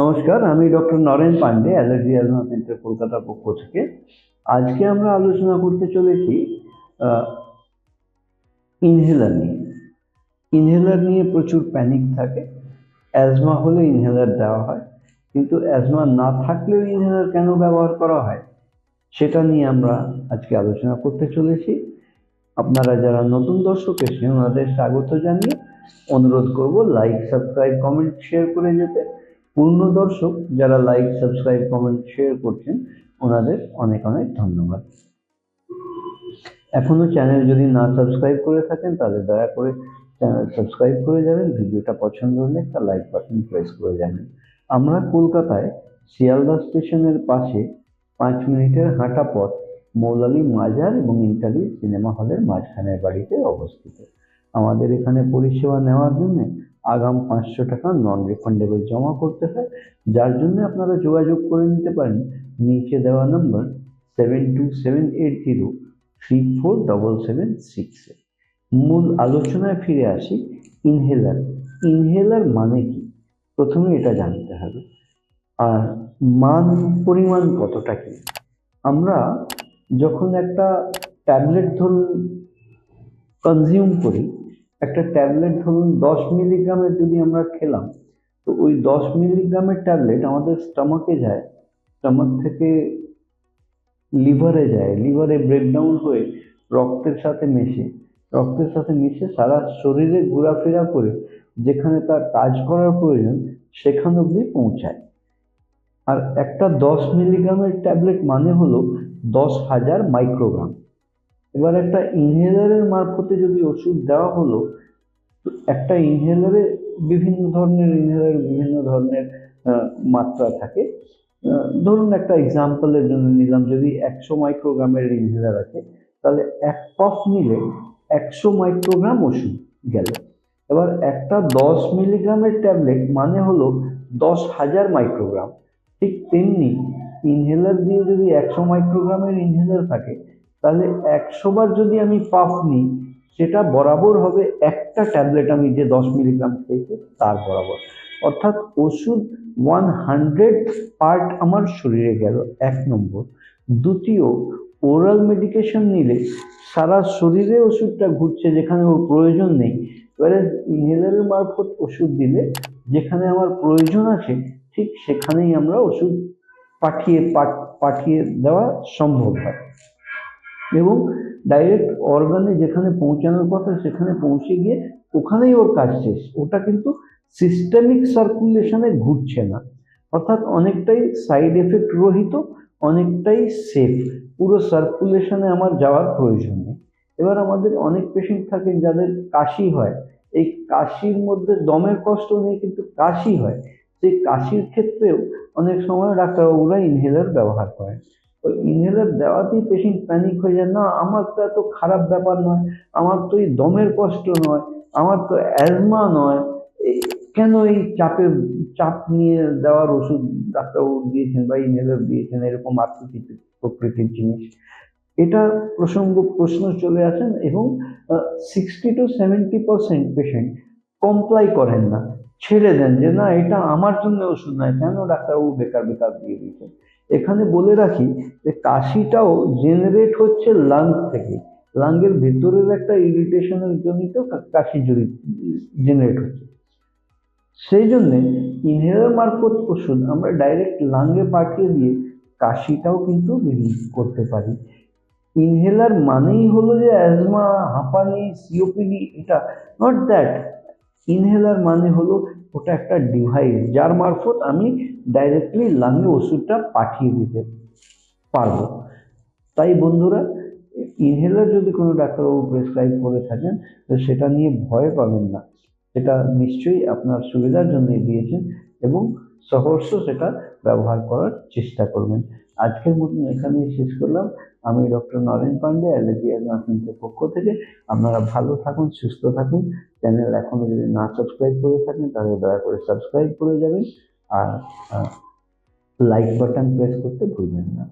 নমস্কার, আমি doctor Naren Pandey, allergy asthma centre কলকাতার পক্ষ থেকে। আজকে আমরা আলোচনা করতে চলেছি ইনহেলার নিয়ে। ইনহেলার নিয়ে প্রচুর প্যানিক থাকে। অ্যাজমা হলে ইনহেলার দেওয়া হয়, কিন্তু অ্যাজমা না থাকলেও ইনহেলার কেন ব্যবহার করা হয়, সেটা নিয়ে আমরা আজকে আলোচনা করতে চলেছি। আপনারা যারা নতুন দর্শক এসেছেন, ওনাদের স্বাগত জানিয়ে অনুরোধ করব লাইক সাবস্ক্রাইব কমেন্ট শেয়ার করে যেতে। পূর্ণ দর্শক যারা লাইক সাবস্ক্রাইব কমেন্ট শেয়ার করছেন, ওনাদের অনেক অনেক ধন্যবাদ। এখনও চ্যানেল যদি না সাবস্ক্রাইব করে থাকেন, তাহলে দয়া করে চ্যানেল সাবস্ক্রাইব করে যাবেন, ভিডিওটা পছন্দ হলে একটা লাইক বাটন প্রেস করে যাবেন। আমরা কলকাতায় শিয়ালদা স্টেশনের পাশে পাঁচ মিনিটের হাঁটা পথ, মৌলালি মাজার এবং ইন্টারভি সিনেমা হলের মাঝখানের বাড়িতে অবস্থিত। আমাদের এখানে পরিষেবা নেওয়ার জন্য আগাম পাঁচশো টাকা নন রিফান্ডেবল জমা করতে হয়, যার জন্য আপনারা যোগাযোগ করে নিতে পারেন। নিচে দেওয়া number seven two seven eight zero three four double seven সিক্সে মূল আলোচনায় ফিরে আসি ইনহেলার ইনহেলার মানে কি? প্রথমে এটা জানতে হবে। আর মান পরিমাণ কতটা কি? আমরা যখন একটা ট্যাবলেট ধরুন কনজিউম করি একটা ট্যাবলেট ধরুন দশ মিলিগ্রামের যদি আমরা খেলাম, তো ওই দশ মিলিগ্রামের ট্যাবলেট আমাদের স্টমাকে যায়, স্টমাক থেকে লিভারে যায়, লিভারে ব্রেকডাউন হয়ে রক্তের সাথে মেশে, রক্তের সাথে মিশে সারা শরীরে ঘোরাফেরা করে যেখানে তার কাজ করার প্রয়োজন সেখান অবধি পৌঁছায়। আর একটা দশ মিলিগ্রামের ট্যাবলেট মানে হলো দশ হাজার মাইক্রোগ্রাম। এবার একটা ইনহেলারের মারফতে যদি ওষুধ দেওয়া হলো, তো একটা ইনহেলারে বিভিন্ন ধরনের ইনহেলার বিভিন্ন ধরনের মাত্রা থাকে। ধরুন একটা এক্সাম্পলের জন্য নিলাম, যদি একশো মাইক্রোগ্রামের ইনহেলার আছে, তাহলে এক পফ নিলে একশো মাইক্রোগ্রাম ওষুধ গেল। এবার একটা দশ মিলিগ্রামের ট্যাবলেট মানে হলো দশ হাজার মাইক্রোগ্রাম ঠিক তেমনি ইনহেলার দিয়ে যদি একশো মাইক্রোগ্রামের ইনহেলার থাকে তাহলে একশো বার যদি আমি পাফ নিই, সেটা বরাবর হবে একটা ট্যাবলেট আমি যে দশ মিলিগ্রাম খেয়েছি, তার বরাবর। অর্থাৎ ওষুধ ওয়ান হান্ড্রেড পার্ট আমার শরীরে গেল, এক নম্বর। দ্বিতীয় ওরাল মেডিকেশন নিলে সারা শরীরে ওষুধটা ঘুরছে যেখানে ওর প্রয়োজন নেই। এবারে ইনহেলারের মারফত ওষুধ দিলে যেখানে আমার প্রয়োজন আছে, ঠিক সেখানেই আমরা ওষুধ পাঠিয়ে পাঠ- পাঠিয়ে দেওয়া সম্ভব হয়। এবং ডাইরেক্ট অর্গানে যেখানে পৌঁছানোর কথা সেখানে পৌঁছে গিয়ে ওখানেই ওর কাজ শেষ। ওটা কিন্তু সিস্টেমিক সার্কুলেশনে ঘুরছে না। অর্থাৎ অনেকটাই সাইড এফেক্ট রহিত, অনেকটাই সেফ পুরো সার্কুলেশনে আমার যাওয়ার প্রয়োজন নেই। এবার আমাদের অনেক পেশেন্ট থাকেন যাদের কাশি হয়। এই কাশির মধ্যে দমের কষ্ট নেই কিন্তু কাশি হয়। সেই কাশির ক্ষেত্রেও অনেক সময় ডাক্তারবাবুরা ইনহেলার ব্যবহার করেন। তো ইনহেলার দেওয়াতেই পেশেন্ট প্যানিক হয়ে যায়। না, আমার তো এত খারাপ ব্যাপার নয়, আমার তো এই দমের কষ্ট নয়, আমার তো অ্যাজমা নয়। কেন এই চাপের, চাপ নিয়ে দেওয়ার ওষুধ ডাক্তারবাবু দিয়েছেন বা ইনহেলার দিয়েছেন এরকম আকৃতি প্রকৃতির জিনিস? এটা প্রসঙ্গ প্রশ্ন চলে আসেন এবং sixty two seventy percent patient comply করেন না। ছেড়ে দেন যে, না, এটা আমার জন্য ওষুধ নয়, কেন ডাক্তারবাবু বেকার বেকার দিয়ে দিয়েছেন? এখানে বলে রাখি যে, কাশিটাও জেনারেট হচ্ছে লাংস থেকে। লাঙ্গের ভেতরের একটা ইরিটেশনের জন্যই তো কাশি জড়িত জেনারেট হচ্ছে। সেই জন্যে ইনহেলার মারফত ওষুধ আমরা ডাইরেক্ট লাঙ্গে পাঠিয়ে দিয়ে কাশিটাও কিন্তু রিলিজ করতে পারি। ইনহেলার মানেই হলো যে অ্যাজমা হাঁপানি সিওপিডি এটা নট দ্যাট ইনহেলার মানে হলো ওটা একটা ডিভাইস যার মারফত আমি ডাইরেক্টলি লাঙে ওষুধটা পাঠিয়ে দিতে পারব। তাই বন্ধুরা ইনহেলার যদি কোনো ডাক্তারবাবু প্রেসক্রাইব করে থাকেন, তো সেটা নিয়ে ভয় পাবেন না। সেটা নিশ্চয়ই আপনার সুবিধার জন্যই দিয়েছেন এবং সহর্ষ সেটা ব্যবহার করার চেষ্টা করবেন। আজকের মতন এখানেই শেষ করলাম। আমি ডক্টর নরেন পান্ডে, অ্যালার্জি অ্যাডভান্সমেন্টের পক্ষ থেকে আপনারা ভালো থাকুন, সুস্থ থাকুন। চ্যানেল এখনও যদি না সাবস্ক্রাইব করে থাকেন, তাহলে দয়া করে সাবস্ক্রাইব করে যাবেন। আর লাইক বাটন প্রেস করতে ভুলবেন না।